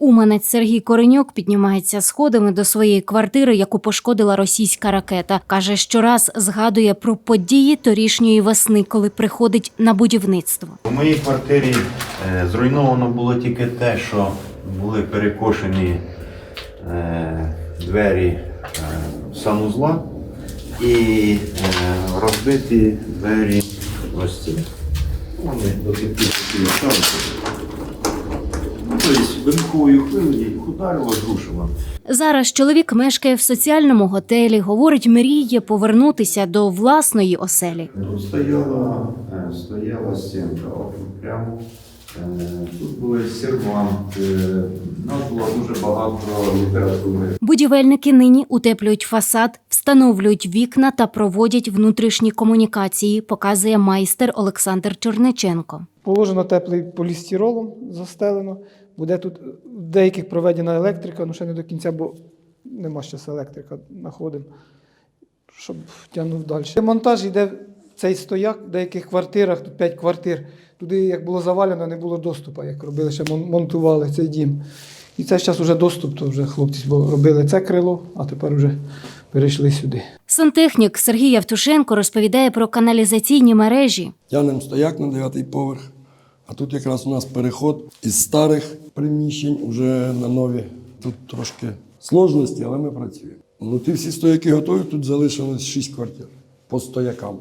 Уманець Сергій Коренюк піднімається сходами до своєї квартири, яку пошкодила російська ракета. Каже, щораз згадує про події торішньої весни, коли приходить на будівництво. У моїй квартирі е, зруйновано було тільки те, що були перекошені е, двері е, санузла і розбиті двері ці. Вони до тих пір вибуховою хвилею їх ударило, зрушило. Зараз чоловік мешкає в соціальному готелі. Говорить, мріє повернутися до власної оселі. Тут стояла, е, стояла стінка, прямо. Е, Тут були серванти, у нас було дуже багато літератури. Будівельники нині утеплюють фасад, встановлюють вікна та проводять внутрішні комунікації, показує майстер Олександр Черниченко. Положено теплий полістиролом, застелено. Буде тут в деяких проведена електрика, ну ще не до кінця, бо нема ще електрика, знаходимо, щоб тягнув далі. Монтаж йде в цей стояк в деяких квартирах, тут 5 квартир. Туди, як було завалено, не було доступу, як робили, ще монтували цей дім. І це зараз вже доступ, то вже хлопці бо робили це крило, а тепер вже перейшли сюди. Сантехнік Сергій Явтушенко розповідає про каналізаційні мережі. Тянемо стояк на дев'ятий поверх, а тут якраз у нас переход із старих приміщень уже на нові. Тут трошки сложності, але ми працюємо. Ну, ті всі стояки готові, тут залишилось шість квартир по стоякам.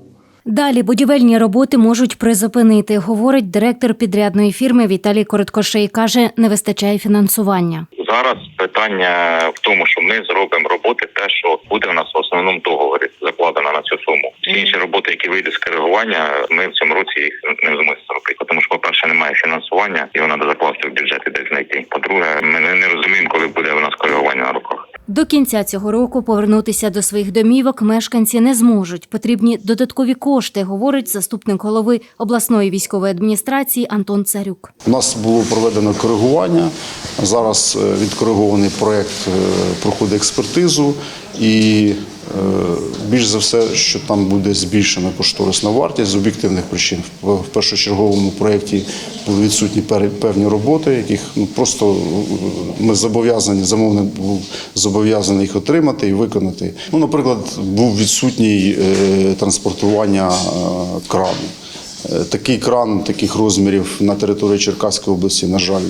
Далі будівельні роботи можуть призупинити, говорить директор підрядної фірми Віталій Короткошей. Каже, не вистачає фінансування. Зараз питання в тому, що ми зробимо роботи, те, що буде в нас в основному договорі закладено на цю суму. Всі інші роботи, які вийдуть з коригування, ми в цьому році їх не зможемо зробити. Тому що, по-перше, немає фінансування, його треба закласти в бюджет і десь знайти. По-друге, ми не, не розуміємо, коли буде у нас коригування на руках. До кінця цього року повернутися до своїх домівок мешканці не зможуть. Потрібні додаткові кошти, говорить заступник голови обласної військової адміністрації Антон Царюк. У нас було проведено коригування. Зараз е, відкоригований проєкт е, проходить експертизу, і е, більш за все, що там буде збільшена кошторисна вартість з об'єктивних причин. В першочерговому проєкті були відсутні певні роботи, яких ну, просто е, ми зобов'язані, замовник був зобов'язаний їх отримати і виконати. Ну, наприклад, був відсутній е, транспортування е, крану. Такий кран таких розмірів на території Черкаської області, на жаль,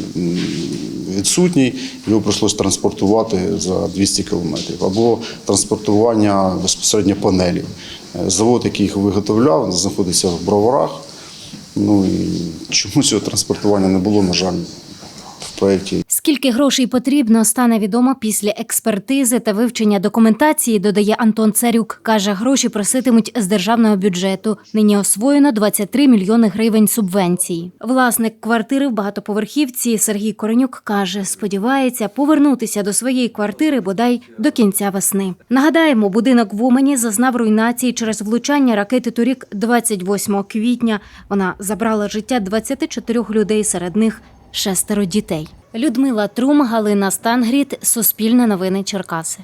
відсутній. Його прийшлося транспортувати за 200 кілометрів. Або транспортування безпосередньо панелів. Е, Завод, який їх виготовляв, знаходиться в Броварах. Ну і чому цього транспортування не було, на жаль, в проєкті Скільки грошей потрібно, стане відомо після експертизи та вивчення документації, додає Антон Царюк. Каже, гроші проситимуть з державного бюджету. Нині освоєно 23 мільйони гривень субвенції. Власник квартири в багатоповерхівці Сергій Коренюк каже, сподівається повернутися до своєї квартири бодай до кінця весни. Нагадаємо, будинок в Умані зазнав руйнації через влучання ракети торік 28 квітня. Вона забрала життя 24 людей, серед них шестеро дітей. Людмила Трум, Галина Стангріт, Суспільне новини Черкаси.